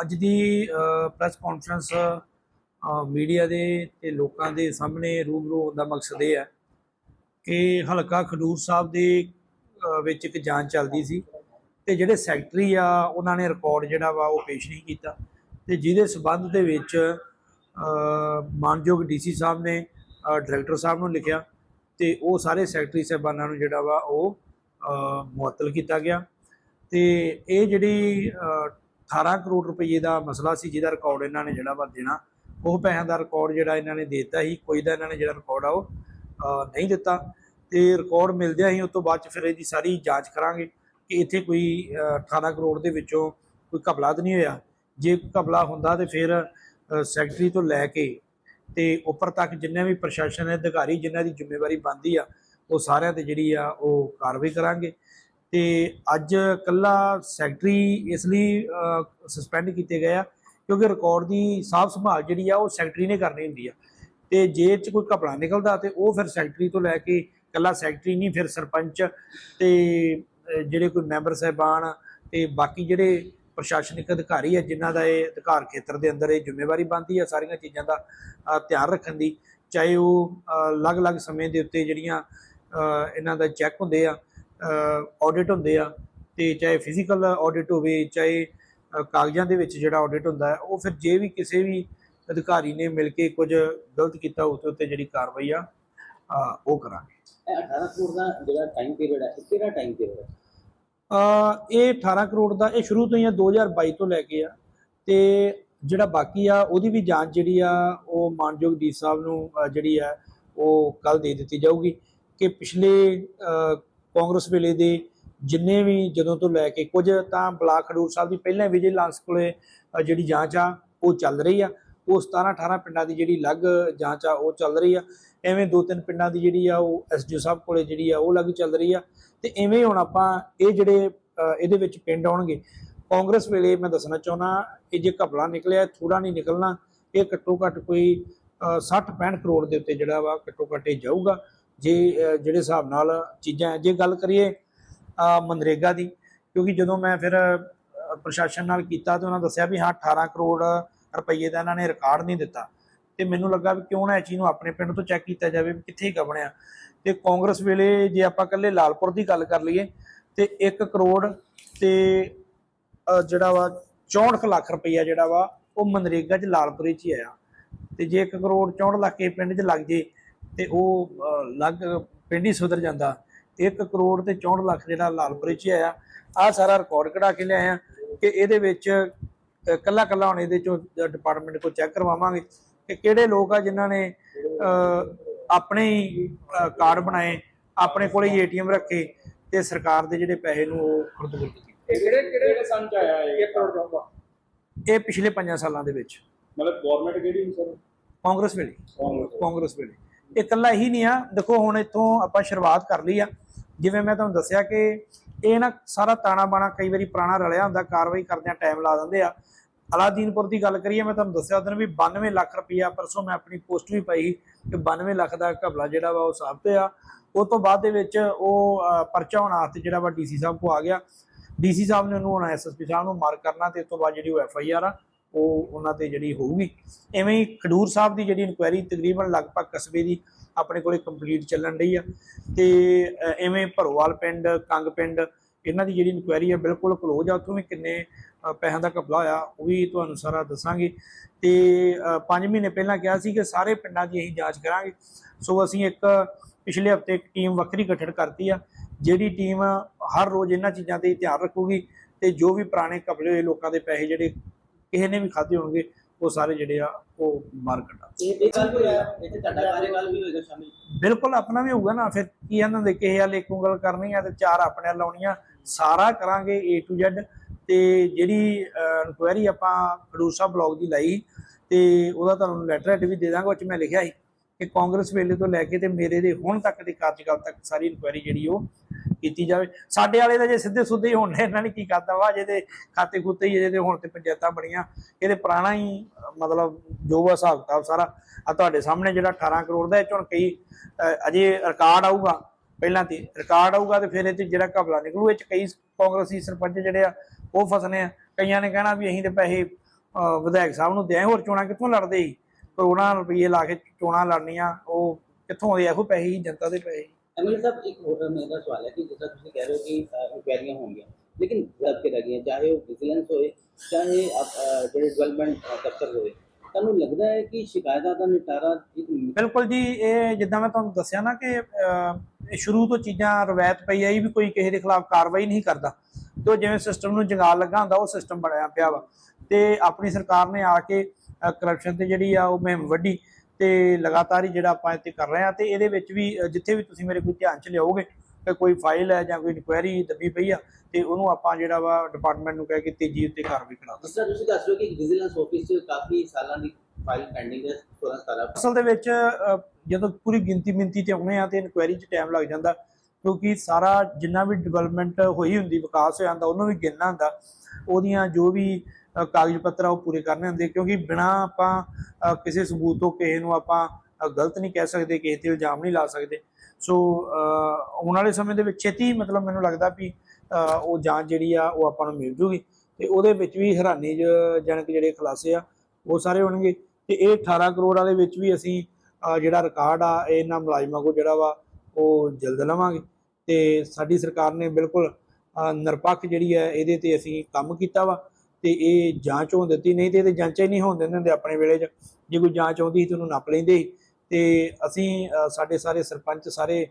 ਅੱਜ ਦੀ press conference media ਦੇ ਤੇ ਲੋਕਾਂ ਦੇ ਸਾਹਮਣੇ ਰੂਬਰੂ ਹੋਣ ਦਾ ਮਕਸਦ ਇਹ ਹੈ ਕਿ ਹਲਕਾ ਖਡੂਰ ਸਾਹਿਬ ਦੇ ਵਿੱਚ ਇੱਕ ਜਾਂਚ ਚੱਲਦੀ ਸੀ ਤੇ ਜਿਹੜੇ ਸੈਕਟਰੀ ਆ ਉਹਨਾਂ ਨੇ ਰਿਕਾਰਡ ਜਿਹੜਾ ਵਾ ਉਹ ਪੇਸ਼ ਨਹੀਂ ਕੀਤਾ ਤੇ ਜਿਹਦੇ ਸਬੰਧ ਦੇ ਵਿੱਚ ਅ, ਮਾਨਯੋਗ ਡੀਸੀ ਸਾਹਿਬ ਨੇ ਡਾਇਰੈਕਟਰ ਸਾਹਿਬ ਨੂੰ ਲਿਖਿਆ ਤੇ ਉਹ ਸਾਰੇ ਸੈਕਟਰੀ ਸਾਹਿਬਾਨਾਂ ਨੂੰ ਜਿਹੜਾ ਵਾ ਉਹ ਅ, ਮੁਅੱਤਲ ਕੀਤਾ ਗਿਆ ਤੇ ਇਹ ਜਿਹੜੀ 18 ਕਰੋੜ ਰੁਪਏ ਦਾ ਮਸਲਾ ਸੀ ਜਿਹਦਾ ਰਿਕਾਰਡ ਇਹਨਾਂ ਨੇ ਜਿਹੜਾ ਵਾ ਦੇਣਾ। ਉਹ ਪੈਸਿਆਂ ਦਾ ਰਿਕਾਰਡ ਜਿਹੜਾ ਇਹਨਾਂ ਨੇ ਦਿੱਤਾ ਸੀ ਕੋਈ ਦਾ ਇਹਨਾਂ ਨੇ ਜਿਹੜਾ ਰਿਕਾਰਡ ਆ ਉਹ ਨਹੀਂ ਦਿੱਤਾ। ਤੇ ਰਿਕਾਰਡ ਮਿਲਦਿਆਂ ਹੀ ਉਸ ਤੋਂ ਬਾਅਦ ਚ ਫਿਰ ਇਹਦੀ ਸਾਰੀ ਜਾਂਚ ਕਰਾਂਗੇ ਕਿ ਇੱਥੇ ਕੋਈ ਅ, 18 ਕਰੋੜ ਦੇ ਵਿੱਚੋਂ ਕੋਈ ਘਪਲਾ ਤਾਂ ਨਹੀਂ ਹੋਇਆ। ਜੇ ਕੋਈ ਘਪਲਾ ਹੁੰਦਾ ਤੇ ਫਿਰ ਸੈਕਟਰੀ ਤੋਂ ਲੈ ਕੇ ਤੇ ਉੱਪਰ ਤੱਕ ਜਿੰਨੇ ਵੀ ਪ੍ਰਸ਼ਾਸਨ ਦੇ ਅਧਿਕਾਰੀ ਜਿਨ੍ਹਾਂ ਦੀ ਜ਼ਿੰਮੇਵਾਰੀ ਬਣਦੀ ਆ ਉਹ ਸਾਰਿਆਂ ਤੇ ਜਿਹੜੀ ਆ ਉਹ ਕਾਰਵਾਈ ਕਰਾਂਗੇ। ਤੇ ਅੱਜ ਕੱਲਾ ਸੈਕਟਰੀ ਇਸ ਲਈ ਸਸਪੈਂਡ ਕੀਤੇ ਗਏ ਆ, ਕਿਉਂਕਿ ਰਿਕਾਰਡ ਦੀ ਸਾਫ਼ ਸੰਭਾਲ ਜਿਹੜੀ ਆ, ਉਹ ਸੈਕਟਰੀ ਨੇ ਕਰਨੀ ਹੁੰਦੀ ਆ। ਤੇ ਜੇ ਚ ਕੋਈ ਘਪਲਾ ਨਿਕਲਦਾ ਤੇ ਉਹ ਫਿਰ ਸੈਕਟਰੀ ਤੋਂ ਲੈ ਕੇ ਕੱਲਾ ਸੈਕਟਰੀ ਨਹੀਂ, ਫਿਰ ਸਰਪੰਚ ਤੇ ਜਿਹੜੇ ਕੋਈ ਮੈਂਬਰ ਸਾਹਿਬਾਨ ਤੇ ਬਾਕੀ ਜਿਹੜੇ ਪ੍ਰਸ਼ਾਸਨਿਕ ਅਧਿਕਾਰੀ ਆ, ਜਿਨ੍ਹਾਂ ਦਾ ਇਹ ਅਧਿਕਾਰ ਖੇਤਰ ਦੇ ਅੰਦਰ ਇਹ ਜ਼ਿੰਮੇਵਾਰੀ ਬਣਦੀ ਆ ਸਾਰੀਆਂ ਚੀਜ਼ਾਂ ਦਾ ਧਿਆਨ ਰੱਖਣ ਦੀ, ਚਾਹੇ ਉਹ ਅਲੱਗ-ਅਲੱਗ ਸਮੇਂ ਦੇ ਉੱਤੇ ਜਿਹੜੀਆਂ ਇਹਨਾਂ ਦਾ ਚੈੱਕ ਹੁੰਦੇ ਆ ਆਡਿਟ ਹੁੰਦੇ ਆ ਤੇ ਚਾਹੇ ਫਿਜ਼ੀਕਲ ਆਡਿਟ ਹੋਵੇ ਚਾਹੇ ਕਾਗਜ਼ਾਂ ਦੇ ਵਿੱਚ ਜਿਹੜਾ ਆਡਿਟ ਹੁੰਦਾ ਹੈ ਉਹ ਫਿਰ ਜੇ ਵੀ ਕਿਸੇ ਵੀ ਅਧਿਕਾਰੀ ਨੇ ਮਿਲ ਕੇ ਕੁਝ ਗਲਤ ਕੀਤਾ ਉਸ ਉੱਤੇ ਜਿਹੜੀ ਕਾਰਵਾਈ ਆ ਉਹ ਕਰਾਂਗੇ। ਇਹ 18 ਕਰੋੜ ਦਾ ਜਿਹੜਾ ਟਾਈਮ ਪੀਰੀਅਡ ਹੈ ਇਹ ਕਿਹੜਾ ਟਾਈਮ ਪੀਰੀਅਡ ਹੈ ਅ, ਇਹ 18 ਕਰੋੜ ਦਾ ਇਹ ਸ਼ੁਰੂ ਤੋਂ ਹੀ ਆ 2022 ਤੋਂ ਲੈ ਕੇ ਆ। ਤੇ ਜਿਹੜਾ ਬਾਕੀ ਆ ਉਹਦੀ ਵੀ ਜਾਂਚ ਜਿਹੜੀ ਆ ਉਹ ਮਾਨਯੋਗ ਡੀ ਸਾਹਿਬ ਨੂੰ ਜਿਹੜੀ ਆ ਉਹ ਕੱਲ ਦੇ ਦਿੱਤੀ ਜਾਊਗੀ ਕਿ ਪਿਛਲੇ ਕਾਂਗਰਸ ਵੇਲੇ ਦੇ ਜਿੰਨੇ ਵੀ ਜਦੋਂ ਤੋਂ ਲੈ ਕੇ ਕੁਝ ਤਾਂ ਬਲਾਕ ਖਡੂਰ ਸਾਹਿਬ ਦੀ ਪਹਿਲਾਂ ਵਿਜੀਲੈਂਸ ਕੋਲੇ ਜਿਹੜੀ ਜਾਂਚ ਆ, ਉਹ ਚੱਲ ਰਹੀ ਆ। ਉਹ 17 18 ਪਿੰਡਾਂ ਦੀ ਜਿਹੜੀ ਅਲੱਗ ਜਾਂਚ ਆ, ਉਹ ਚੱਲ ਰਹੀ ਆ। ਐਵੇਂ ਦੋ ਤਿੰਨ ਪਿੰਡਾਂ ਦੀ ਜਿਹੜੀ ਆ, ਉਹ ਐਸਡੀਓ ਸਾਹਿਬ ਕੋਲੇ ਜਿਹੜੀ ਆ, ਉਹ ਅਲੱਗ ਚੱਲ ਰਹੀ ਆ। ਤੇ ਐਵੇਂ ਹੁਣ ਆਪਾਂ ਇਹ ਜਿਹੜੇ ਇਹਦੇ ਵਿੱਚ ਪਿੰਡ ਆਉਣਗੇ। ਕਾਂਗਰਸ ਵੇਲੇ ਮੈਂ ਦੱਸਣਾ ਚਾਹੁੰਦਾ, ਇਹ ਜੇ ਘਪਲਾ ਨਿਕਲਿਆ ਥੋੜਾ ਨਹੀਂ ਨਿਕਲਣਾ, ਇਹ ਘੱਟੋ ਘੱਟ ਕੋਈ 60 65 ਕਰੋੜ ਦੇ ਉੱਤੇ ਜਿਹੜਾ ਵਾ ਘੱਟੋ ਘੱਟ ਇਹ ਜਾਊਗਾ। ਜੇ ਜਿਹੜੇ ਹਿਸਾਬ ਨਾਲ ਚੀਜ਼ਾਂ ਜੇ ਗੱਲ ਕਰੀਏ ਮਨਰੇਗਾ ਦੀ, ਕਿਉਂਕਿ ਜਦੋਂ ਮੈਂ ਫਿਰ ਪ੍ਰਸ਼ਾਸਨ ਨਾਲ ਕੀਤਾ ਤੇ ਉਹਨਾਂ ਦੱਸਿਆ ਵੀ ਹਾਂ 18 ਕਰੋੜ ਰੁਪਏ ਦਾ ਇਹਨਾਂ ਨੇ ਰਿਕਾਰਡ ਨਹੀਂ ਦਿੱਤਾ। ਤੇ ਮੈਨੂੰ ਲੱਗਾ ਵੀ ਕਿਉਂ ਨਾ ਇਹ ਚੀਜ਼ ਨੂੰ ਆਪਣੇ ਪਿੰਡ ਤੋਂ ਚੈੱਕ ਕੀਤਾ ਜਾਵੇ ਵੀ ਕਿੱਥੇ ਗਾ ਬਣਿਆ। ਤੇ ਕਾਂਗਰਸ ਵੇਲੇ ਜੇ ਆਪਾਂ ਇਕੱਲੇ ਲਾਲਪੁਰ ਦੀ ਗੱਲ ਕਰ ਲਈਏ, ਤੇ 1 ਕਰੋੜ ਤੇ ਜਿਹੜਾ ਵਾ 64 ਲੱਖ ਰੁਪਈਆ ਜਿਹੜਾ ਵਾ, ਉਹ ਮਨਰੇਗਾ 'ਚ ਲਾਲਪੁਰੇ 'ਚ ਹੀ ਆਇਆ। ਤੇ ਜੇ 1 ਕਰੋੜ 64 ਲੱਖ ਇਹ ਪਿੰਡ 'ਚ ਲੱਗ ਜੇ ਤੇ ਉਹ ਲੱਗ ਪਿੰਡ ਸੁਧਰ ਜਾਂਦਾ। 1 ਕਰੋੜ ਤੇ 64 ਲੱਖ ਜਿਹੜਾ ਲਾਲਪੁਰੇ 'ਚ ਆਇਆ। ਆ ਸਾਰਾ ਰਿਕਾਰਡ ਕਢਾ ਕੇ ਲਿਆਇਆ ਕਿ ਇਹਦੇ ਵਿੱਚ ਕੱਲਾ ਕੱਲਾ ਹੁਣ ਇਹਦੇ ਚੋਂ ਡਿਪਾਰਟਮੈਂਟ ਕੋ ਚੈੱਕ ਕਰਵਾਵਾਂਗੇ ਕਿ ਕਿਹੜੇ ਲੋਕ ਆ ਜਿਨ੍ਹਾਂ ਨੇ ਆਪਣੇ ਹੀ ਕਾਰਡ ਬਣਾਏ ਆਪਣੇ ਕੋਲੇ ਹੀ ਏਟੀਐਮ ਰੱਖੇ ਤੇ ਸਰਕਾਰ ਦੇ ਜਿਹੜੇ ਪੈਸੇ ਨੂੰ ਉਹ ਖੁਰਦ-ਬੁਰਦ ਕੀਤੇ। ਕਿਹੜੇ ਕਿਹੜੇ ਸੰਨ ਚ ਆਇਆ ਇਹ? 1 ਕਰੋੜ ਦਾ ਇਹ ਪਿਛਲੇ 5 ਸਾਲਾਂ ਦੇ ਵਿੱਚ। ਮਤਲਬ ਗਵਰਨਮੈਂਟ ਕਿਹੜੀ ਸੀ ਸਰ? ਕਾਂਗਰਸ ਵੇਲੇ। ਕਾਂਗਰਸ ਵੇਲੇ। ਇਹ ਇਕੱਲਾ ਹੀ ਨਹੀਂ ਆ। ਦੇਖੋ, ਹੁਣ ਇੱਥੋਂ ਆਪਾਂ ਸ਼ੁਰੂਆਤ ਕਰ ਲਈ ਆ। ਜਿਵੇਂ ਮੈਂ ਤੁਹਾਨੂੰ ਦੱਸਿਆ ਕਿ ਇਹ ਨਾ ਸਾਰਾ ਤਾਣਾ ਬਾਣਾ ਕਈ ਵਾਰੀ ਪੁਰਾਣਾ ਰਲਿਆ ਹੁੰਦਾ, ਕਾਰਵਾਈ ਕਰਦਿਆਂ ਟਾਈਮ ਲਾ ਦਿੰਦੇ ਆ। ਅਲਾਦੀਨਪੁਰ ਦੀ ਗੱਲ ਕਰੀਏ, ਮੈਂ ਤੁਹਾਨੂੰ ਦੱਸਿਆ ਉਦੋਂ ਵੀ 92 ਲੱਖ ਰੁਪਈਆ ਪਰਸੋਂ ਮੈਂ ਆਪਣੀ ਪੋਸਟ ਵੀ ਪਾਈ ਸੀ ਕਿ 92 ਲੱਖ ਦਾ ਘਬਲਾ ਜਿਹੜਾ ਵਾ ਉਹ ਸਾਬਤ ਆ। ਉਹ ਤੋਂ ਬਾਅਦ ਦੇ ਵਿੱਚ ਉਹ ਪਰਚਾ ਹੋਣ ਵਾਸਤੇ ਜਿਹੜਾ ਵਾ ਡੀਸੀ ਸਾਹਿਬ ਕੋ ਆ ਗਿਆ। ਡੀਸੀ ਸਾਹਿਬ ਨੇ ਉਹਨੂੰ ਹੁਣ ਐਸਐਸਪੀ ਸਾਹਿਬ ਨੂੰ ਮਾਰ ਕਰਨਾ ਤੇ ਉਸ ਤੋਂ ਬਾਅਦ ਜਿਹੜੀ ਉਹ ਐਫਆਈਆਰ ਆ ਉਹ ਉਹਨਾਂ ਤੇ ਜਿਹੜੀ ਹੋਊਗੀ। ਐਵੇਂ ਹੀ ਖਡੂਰ ਸਾਹਿਬ ਦੀ ਜਿਹੜੀ ਇਨਕੁਆਇਰੀ ਤਕਰੀਬਨ ਲਗਭਗ ਕਸਬੇ ਦੀ ਆਪਣੇ ਕੋਲੇ ਕੰਪਲੀਟ ਚੱਲਣ ਰਹੀ ਆ। ਤੇ ਅਹ, ਐਵੇਂ ਭਰੋਵਾਲ ਪਿੰਡ ਕੰਗ ਪਿੰਡ ਇਹਨਾਂ ਦੀ ਜਿਹੜੀ ਇਨਕੁਆਇਰੀ ਆ ਬਿਲਕੁਲ ਕਲੋਜ਼ ਆ। ਉੱਥੋਂ ਵੀ ਕਿੰਨੇ ਪੈਸਿਆਂ ਦਾ ਘਪਲਾ ਹੋਇਆ ਉਹ ਵੀ ਤੁਹਾਨੂੰ ਸਾਰਾ ਦੱਸਾਂਗੇ। ਤੇ 5 ਮਹੀਨੇ ਪਹਿਲਾਂ ਕਿਹਾ ਸੀ ਕਿ ਸਾਰੇ ਪਿੰਡਾਂ ਦੀ ਅਸੀਂ ਜਾਂਚ ਕਰਾਂਗੇ। ਸੋ ਅਸੀਂ ਇੱਕ ਪਿਛਲੇ ਹਫ਼ਤੇ ਇੱਕ ਟੀਮ ਵੱਖਰੀ ਗਠਨ ਕਰਤੀ ਆ ਜਿਹੜੀ ਟੀਮ ਹਰ ਰੋਜ਼ ਇਹਨਾਂ ਚੀਜ਼ਾਂ ਤੇ ਧਿਆਨ ਰੱਖੂਗੀ ਤੇ ਜੋ ਵੀ ਪੁਰਾਣੇ ਘਪਲੇ ਹੋਏ ਲੋਕਾਂ ਦੇ ਪੈਸੇ ਜਿਹੜੇ ਕਿਸੇ ਨੇ ਵੀ ਖਾਦੇ ਹੋਣਗੇ ਉਹ ਸਾਰੇ ਜਿਹੜੇ ਆ ਉਹ ਮਾਰ ਕੱਢਾ ਇਹ ਇਹ ਗੱਲ ਵੀ ਹੋਇਆ ਇੱਥੇ ਤੁਹਾਡਾ ਕਾਰਜਕਾਲ ਵੀ ਹੋਏਗਾ ਸ਼ਾਮਿਲ। ਬਿਲਕੁਲ ਆਪਣਾ ਵੀ ਹੋਊਗਾ ਨਾ ਫਿਰ ਕੀ ਇਹਨਾਂ ਦੇ ਕਿਸੇ ਵਾਲੇ ਉਂਗਲ ਕਰਨੀ ਆ ਤੇ ਚਾਰ ਆਪਣੇ ਲਾਉਣੀਆਂ ਸਾਰਾ ਕਰਾਂਗੇ A to Z ਤੇ ਜਿਹੜੀ ਇਨਕੁਆਇਰੀ ਆਪਾਂ ਖਡੂਰ ਸਾਹਿਬ ਬਲੌਗ ਦੀ ਲਾਈ ਤੇ ਉਹਦਾ ਤੁਹਾਨੂੰ ਲੈਟਰ ਵੀ ਦੇ ਦਾਂਗਾ ਉਹ ਚ ਮੈਂ ਲਿਖਿਆ ਸੀ ਕਿ ਕਾਂਗਰਸ ਵੇਲੇ ਤੋਂ ਲੈ ਕੇ ਤੇ ਮੇਰੇ ਦੇ ਹੁਣ ਤੱਕ ਦੇ ਕਾਰਜਕਾਲ ਤੱਕ ਸਾਰੀ ਇਨਕੁਆਇਰੀ ਜਿਹੜੀ ਉਹ ਕੀਤੀ ਜਾਵੇ। ਸਾਡੇ ਵਾਲੇ ਤਾਂ ਜੇ ਸਿੱਧੇ ਸੁੱਧੇ ਹੀ ਹੋਣ ਡਏ, ਇਹਨਾਂ ਨੇ ਕੀ ਕਰਤਾ ਵਾ? ਜਿਹਦੇ ਖਾਤੇ ਖੁੱਤੇ ਹੀ ਜਿਹਦੇ ਹੁਣ ਤੇ ਪੰਚਾਇਤਾਂ ਬਣੀਆਂ। ਇਹਦੇ ਪੁਰਾਣਾ ਹੀ ਮਤਲਬ ਜੋ ਵਾ ਹਿਸਾਬ ਕਿਤਾਬ ਸਾਰਾ। ਆ ਤੁਹਾਡੇ ਸਾਹਮਣੇ ਜਿਹੜਾ 18 ਕਰੋੜ ਦਾ ਇਹ ਚੋਂ ਕਈ ਅਜੇ ਰਿਕਾਰਡ ਆਊਗਾ। ਪਹਿਲਾਂ ਤੇ ਰਿਕਾਰਡ ਆਊਗਾ ਤੇ ਫਿਰ ਇਹ ਤੇ ਜਿਹੜਾ ਘਬਲਾ ਨਿਕਲੂ ਇਹ ਚ ਕਈ ਕਾਂਗਰਸੀ ਸਰਪੰਚ ਜਿਹੜੇ ਆ ਉਹ ਫਸਨੇ ਆ। ਕਈਆਂ ਨੇ ਕਹਿਣਾ ਵੀ ਅਸੀਂ ਤੇ ਪੈਸੇ ਵਿਧਾਇਕ ਸਾਹਿਬ ਨੂੰ ਦਿਆਂ ਹੋਰ ਚੋਣਾਂ ਕਿੱਥੋਂ ਲੜਦੇ ਸੀ? ਕਰੋੜਾਂ ਰੁਪਏ ਲਾ ਕੇ ਚੋਣਾਂ ਲੜਨੀਆਂ ਉਹ ਕਿੱਥੋਂ ਆਉਂਦੇ ਇਹੋ ਪੈਸੇ ਹੀ ਜਨਤਾ ਦੇ ਪੈਸੇ ਅਮੀਰ ਸਾਹਿਬ, ਇੱਕ ਹੋਰ ਮੇਰਾ ਸਵਾਲ ਹੈ ਕਿ ਜਿਸ ਤਰ੍ਹਾਂ ਤੁਸੀਂ ਕਹਿ ਰਹੇ ਹੋ ਕਿ ਇਨਕੁਆਇਰੀਆਂ ਹੋਣਗੀਆਂ, ਲੇਕਿਨ ਰੱਦ ਕੇ ਲੱਗੀਆਂ ਚਾਹੇ ਉਹ ਵਿਜੀਲੈਂਸ ਹੋਏ, ਚਾਹੇ ਜਿਹੜੇ ਡਿਵੈਲਪਮੈਂਟ ਦਫ਼ਤਰ ਹੋਏ, ਤੁਹਾਨੂੰ ਲੱਗਦਾ ਹੈ ਕਿ ਸ਼ਿਕਾਇਤਾਂ ਦਾ ਨਿਪਟਾਰਾ ਬਿਲਕੁਲ ਜੀ, ਇਹ ਜਿੱਦਾਂ ਮੈਂ ਤੁਹਾਨੂੰ ਦੱਸਿਆ ਨਾ ਕਿ ਸ਼ੁਰੂ ਤੋਂ ਚੀਜ਼ਾਂ ਰਵਾਇਤ ਪਈ ਆਈ ਵੀ ਕੋਈ ਕਿਸੇ ਦੇ ਖਿਲਾਫ ਕਾਰਵਾਈ ਨਹੀਂ ਕਰਦਾ। ਤੇ ਜਿਵੇਂ ਸਿਸਟਮ ਨੂੰ ਜੰਗਾਲ ਲੱਗਾ ਹੁੰਦਾ, ਉਹ ਸਿਸਟਮ ਬਣਿਆ ਪਿਆ ਵਾ। ਤੇ ਆਪਣੀ ਸਰਕਾਰ ਨੇ ਆ ਕੇ ਕਰਪਸ਼ਨ ਤੇ ਜਿਹੜੀ ਆ, ਉਹ ਮੁਹਿੰਮ ਵੱਡੀ ਤੇ ਲਗਾਤਾਰ ਹੀ ਜਿਹੜਾ ਆਪਾਂ ਇੱਥੇ ਕਰ ਰਹੇ ਆ ਤੇ ਇਹਦੇ ਵਿੱਚ ਵੀ ਜਿੱਥੇ ਵੀ ਤੁਸੀਂ ਮੇਰੇ ਕੋਈ ਧਿਆਨ ਚ ਲਿਆਓਗੇ ਕਿ ਕੋਈ ਫਾਈਲ ਹੈ ਜਾਂ ਕੋਈ ਇਨਕੁਆਇਰੀ ਦੱਬੀ ਪਈ ਆ ਤੇ ਉਹਨੂੰ ਆਪਾਂ ਜਿਹੜਾ ਵਾ ਡਿਪਾਰਟਮੈਂਟ ਨੂੰ ਕਹਿ ਕੇ ਤੇਜ਼ੀ ਉੱਤੇ ਕਾਰਵਾਈ ਕਰਾ ਜਿਸ ਤਰ੍ਹਾਂ ਤੁਸੀਂ ਦੱਸ ਰਹੇ ਹੋ ਕਿ ਵਿਜੀਲੈਂਸ ਆਫਿਸ 'ਚ ਕਾਫੀ ਸਾਲਾਂ ਦੀ ਫਾਈਲ ਪੈਂਡਿੰਗ ਹੈ 16 17 ਅਸਲ ਦੇ ਵਿੱਚ ਜਦੋਂ ਪੂਰੀ ਗਿਣਤੀ ਮਿੰਤੀ ਤੇ ਆਉਣੇ ਆ ਤੇ ਇਨਕੁਆਇਰੀ 'ਚ ਟਾਈਮ ਲੱਗ ਜਾਂਦਾ ਕਿਉਂਕਿ ਸਾਰਾ ਜਿੰਨਾ ਵੀ ਡਿਵੈਲਪਮੈਂਟ ਹੋਈ ਹੁੰਦੀ ਵਿਕਾਸ ਹੋਇਆ ਹੁੰਦਾ ਉਹਨੂੰ ਵੀ ਗਿਣਨਾ ਹੁੰਦਾ ਉਹਦੀਆਂ ਜੋ ਵੀ ਕਾਗਜ਼ ਪੱਤਰ ਆ, ਉਹ ਪੂਰੇ ਕਰਨੇ ਹੁੰਦੇ ਕਿਉਂਕਿ ਬਿਨਾ ਆਪਾਂ ਕਿਸੇ ਸਬੂਤ ਤੋਂ ਕਿਸੇ ਨੂੰ ਆਪਾਂ ਗਲਤ ਨਹੀਂ ਕਹਿ ਸਕਦੇ, ਕਿਸੇ ਤੇ ਇਲਜ਼ਾਮ ਨਹੀਂ ਲਾ ਸਕਦੇ। ਸੋ ਆਉਣ ਵਾਲੇ ਸਮੇਂ ਦੇ ਵਿੱਚ ਛੇਤੀ ਮਤਲਬ ਮੈਨੂੰ ਲੱਗਦਾ ਵੀ ਉਹ ਜਾਂਚ ਜਿਹੜੀ ਆ, ਉਹ ਆਪਾਂ ਨੂੰ ਮਿਲ ਜੂਗੀ। ਤੇ ਉਹਦੇ ਵਿੱਚ ਵੀ ਹੈਰਾਨੀ ਜਨਕ ਜਿਹੜੇ ਖੁਲਾਸੇ ਆ, ਉਹ ਸਾਰੇ ਹੋਣਗੇ। ਤੇ ਇਹ 18 ਕਰੋੜ ਵਾਲੇ ਵਿੱਚ ਵੀ ਅਸੀਂ ਜਿਹੜਾ ਰਿਕਾਰਡ ਆ ਇਹਨਾਂ ਮੁਲਾਜ਼ਮਾਂ ਕੋ ਜਿਹੜਾ ਵਾ, ਉਹ ਜਲਦ ਲਵਾਂਗੇ। ਤੇ ਸਾਡੀ ਸਰਕਾਰ ਨੇ ਬਿਲਕੁਲ ਨਿਰਪੱਖ ਜਿਹੜੀ ਹੈ ਇਹਦੇ ਤੇ ਅਸੀਂ ਕੰਮ ਕੀਤਾ ਵਾ। ਤੇ ਇਹ ਜਾਂਚ ਹੋਣ ਦਿੱਤੀ ਨਹੀਂ ਤੇ ਇਹਦੇ ਜਾਂਚਾਂ ਹੀ ਨਹੀਂ ਹੋਣ ਦਿੰਦੇ ਹੁੰਦੇ ਆਪਣੇ ਵੇਲੇ 'ਚ। ਜੇ ਕੋਈ ਜਾਂਚ ਆਉਂਦੀ ਸੀ ਤੇ ਉਹਨੂੰ ਨੱਪ ਲੈਂਦੇ ਸੀ। ਤੇ ਅਸੀਂ ਸਾਡੇ ਸਾਰੇ ਸਰਪੰਚ ਸਾਰੇ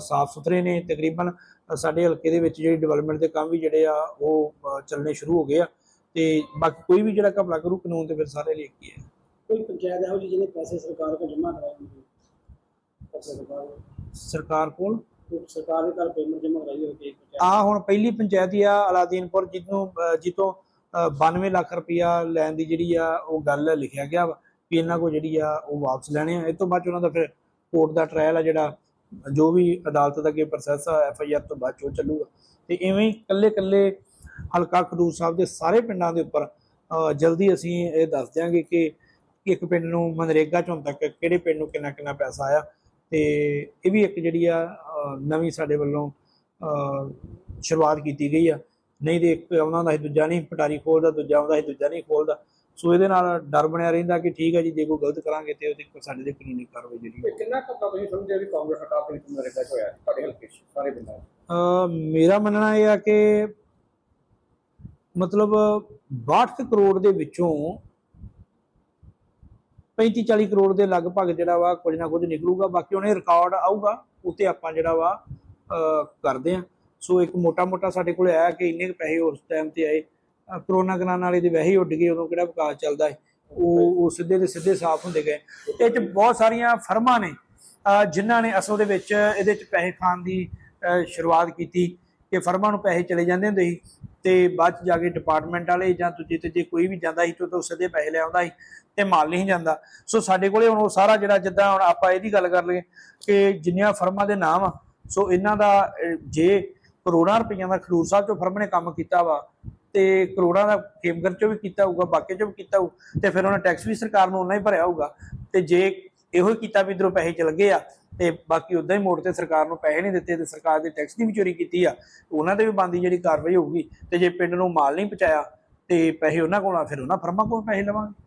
ਸਾਫ਼ ਸੁਥਰੇ ਨੇ ਤਕਰੀਬਨ। ਸਾਡੇ ਹਲਕੇ ਦੇ ਵਿੱਚ ਜਿਹੜੀ ਡਿਵੈਲਪਮੈਂਟ ਦੇ ਕੰਮ ਵੀ ਜਿਹੜੇ ਆ ਉਹ ਚੱਲਣੇ ਸ਼ੁਰੂ ਹੋ ਗਏ ਆ। ਤੇ ਬਾਕੀ ਕੋਈ ਵੀ ਜਿਹੜਾ ਘਪਲਾ ਕਰੂ ਕਾਨੂੰਨ ਤੇ ਫਿਰ ਸਾਰੇ ਲੇਖ ਹੀ ਹੈ ਕੋਈ ਪੰਚਾਇਤ ਇਹੋ ਜਿਹੀ ਜਿਹਨੇ ਪੈਸੇ ਸਰਕਾਰ ਕੋਲ ਜਮ੍ਹਾਂ ਕਰਾਏ ਹੁੰਦੇ ਪੈਸੇ ਸਰਕਾਰ ਕੋਲ? ਸਰਕਾਰ ਦੇ ਘਰ ਪੇਮੈਂਟ ਜਮ੍ਹਾਂ ਕਰਾਈ ਹੋਵੇ ਆ ਹੁਣ ਪਹਿਲੀ ਪੰਚਾਇਤ ਆ ਅਲਾਦੀਨਪੁਰ ਜਿੱਥੋਂ ਅਹ, 92 ਲੱਖ ਰੁਪਇਆ ਲੈਣ ਦੀ ਜਿਹੜੀ ਆ ਉਹ ਗੱਲ ਲਿਖਿਆ ਗਿਆ ਵਾ ਵੀ ਇਹਨਾਂ ਕੋ ਜਿਹੜੀ ਆ ਉਹ ਵਾਪਸ ਲੈਣੇ ਆ। ਇਸ ਤੋਂ ਬਾਅਦ 'ਚ ਉਹਨਾਂ ਦਾ ਫਿਰ ਕੋਰਟ ਦਾ ਟ੍ਰਾਇਲ ਆ ਜਿਹੜਾ, ਜੋ ਵੀ ਅਦਾਲਤ ਦਾ ਅੱਗੇ ਪ੍ਰੋਸੈਸ ਆ ਐਫ ਆਈ ਆਰ ਤੋਂ ਬਾਅਦ 'ਚ ਚੱਲੂਗਾ। ਤੇ ਇਵੇਂ ਹੀ ਕੱਲੇ ਕੱਲੇ ਹਲਕਾ ਖਡੂਰ ਸਾਹਿਬ ਦੇ ਸਾਰੇ ਪਿੰਡਾਂ ਦੇ ਉੱਪਰ ਜਲਦੀ ਅਸੀਂ ਇਹ ਦੱਸ ਦਿਆਂਗੇ ਕਿ ਇੱਕ ਪਿੰਡ ਨੂੰ ਮਨਰੇਗਾ 'ਚ ਹੁਣ ਤੱਕ ਕਿਹੜੇ ਪਿੰਡ ਨੂੰ ਕਿੰਨਾ ਕਿੰਨਾ ਪੈਸਾ ਆਇਆ। ਤੇ ਇਹ ਵੀ ਇੱਕ ਜਿਹੜੀ ਆ ਨਵੀਂ ਸਾਡੇ ਵੱਲੋਂ ਸ਼ੁਰੂਆਤ ਕੀਤੀ ਗਈ ਆ। ਨਹੀਂ ਤੇ ਇੱਕ ਉਹਨਾਂ ਦਾ ਹੀ ਦੂਜਾ ਨਹੀਂ ਪਟਾਰੀ ਖੋਲਦਾ ਦੂਜਾ ਆਉਂਦਾ ਹੀ ਦੂਜਾ ਨਹੀਂ ਖੋਲਦਾ ਸੋ ਇਹਦੇ ਨਾਲ ਡਰ ਬਣਿਆ ਰਹਿੰਦਾ ਕਿ ਠੀਕ ਹੈ ਜੀ ਜੇ ਕੋਈ ਗਲਤ ਕਰਾਂਗੇ ਤੇ ਉਹਦੇ ਸਾਡੇ ਤੇ ਕਾਨੂੰਨੀ ਕਾਰਵਾਈ ਜਿਹੜੀ ਇਹ ਕਿੰਨਾ ਕੁ ਤੁਸੀਂ ਸਮਝਦੇ ਹੋ ਵੀ ਕਾਂਗਰਸ ਦੇ ਵਿੱਚ ਨਰੇਗਾ ਚ ਹੋਇਆ ਤੁਹਾਡੇ ਹਲਕੇ ਸਾਰੇ? ਅਹ ਮੇਰਾ ਮੰਨਣਾ ਇਹ ਆ ਕਿ ਮਤਲਬ 62 ਕਰੋੜ ਦੇ ਵਿੱਚੋਂ 35 40 ਕਰੋੜ ਦੇ ਲਗਭਗ ਜਿਹੜਾ ਵਾ ਕੁਝ ਨਾ ਕੁਝ ਨਿਕਲੂਗਾ ਬਾਕੀ ਉਹਨੇ ਰਿਕਾਰਡ ਆਊਗਾ ਉੱਤੇ ਆਪਾਂ ਜਿਹੜਾ ਵਾ ਕਰਦੇ ਆ ਸੋ ਇੱਕ ਮੋਟਾ ਮੋਟਾ ਸਾਡੇ ਕੋਲ ਆਇਆ ਕਿ ਇੰਨੇ ਕੁ ਪੈਸੇ ਉਸ ਟਾਈਮ ਤੇ ਆਏ। ਕਰੋਨਾ ਕਰਾਨ ਵਾਲੇ ਦੇ ਵੈਸੇ ਉੱਡ ਗਏ, ਉਦੋਂ ਕਿਹੜਾ ਵਿਕਾਸ ਚੱਲਦਾ ਹੈ ਉਹ ਉਹ ਸਿੱਧੇ ਦੇ ਸਿੱਧੇ ਸਾਫ਼ ਹੁੰਦੇ ਗਏ। ਤੇ ਇਹ ਚ ਬਹੁਤ ਸਾਰੀਆਂ ਫਰਮਾਂ ਨੇ, ਅਹ ਜਿਨ੍ਹਾਂ ਨੇ ਅਸਲ ਦੇ ਵਿੱਚ ਇਹਦੇ ਚ ਪੈਸੇ ਖਾਣ ਦੀ ਸ਼ੁਰੂਆਤ ਕੀਤੀ ਕਿ ਫਰਮਾਂ ਨੂੰ ਪੈਸੇ ਚਲੇ ਜਾਂਦੇ ਹੁੰਦੇ ਸੀ ਤੇ ਬਾਅਦ ਚ ਜਾ ਕੇ ਡਿਪਾਰਟਮੈਂਟ ਵਾਲੇ ਜਾਂ ਦੂਜੇ ਤੇ ਜੇ ਕੋਈ ਵੀ ਜਾਂਦਾ ਸੀ ਤਾਂ ਉਹ ਸਿੱਧੇ ਪੈਸੇ ਲੈ ਆਉਂਦਾ ਸੀ ਤੇ ਮਾਲ ਨਹੀਂ ਜਾਂਦਾ। ਸੋ ਸਾਡੇ ਕੋਲੇ ਹੁਣ ਉਹ ਸਾਰਾ ਜਿਹੜਾ ਜਿੱਦਾਂ ਹੁਣ ਆਪਾਂ ਇਹਦੀ ਗੱਲ ਕਰ ਲਈਏ ਕਿ ਜਿੰਨੀਆਂ ਫਰਮਾਂ ਦੇ ਨਾਮ ਆ, ਸੋ ਇਹਨਾਂ ਦਾ ਜੇ ਕਰੋੜਾਂ ਰੁਪਈਆਂ ਦਾ ਖਡੂਰ ਸਾਹਿਬ ਚੋਂ ਫਰਮ ਨੇ ਕੰਮ ਕੀਤਾ ਵਾ ਤੇ ਕਰੋੜਾਂ ਦਾ ਖੇਮਗਰ ਚੋਂ ਵੀ ਕੀਤਾ ਹੋਊਗਾ ਬਾਕੀ ਚੋਂ ਵੀ ਕੀਤਾ ਹੋਊ, ਤੇ ਫਿਰ ਉਹਨਾਂ ਟੈਕਸ ਵੀ ਸਰਕਾਰ ਨੂੰ ਉਹਨਾਂ ਹੀ ਭਰਿਆ ਹੋਊਗਾ, ਤੇ ਜੇ ਇਹੋ ਹੀ ਕੀਤਾ ਵੀ ਇਧਰੋਂ ਪੈਸੇ ਚਲ ਗਏ ਆ, ਤੇ ਬਾਕੀ ਉਦਾਂ ਹੀ ਮੋੜ ਤੇ ਸਰਕਾਰ ਨੂੰ ਪੈਸੇ ਨਹੀਂ ਦਿੱਤੇ ਤੇ ਸਰਕਾਰ ਦੇ ਟੈਕਸ ਦੀ ਵੀ ਚੋਰੀ ਕੀਤੀ ਆ, ਉਹਨਾਂ ਤੇ ਵੀ ਬੰਦੀ ਜਿਹੜੀ ਕਾਰਵਾਈ ਹੋਊਗੀ, ਤੇ ਜੇ ਪਿੰਡ ਨੂੰ ਮਾਲ ਨਹੀਂ ਪਹੁੰਚਾਇਆ, ਤੇ ਪੈਸੇ ਉਹਨਾਂ ਕੋਲ ਆ, ਫਿਰ ਉਹਨਾਂ ਫਰਮਾਂ ਕੋਲ ਪੈਸੇ ਲਵਾਂਗੇ।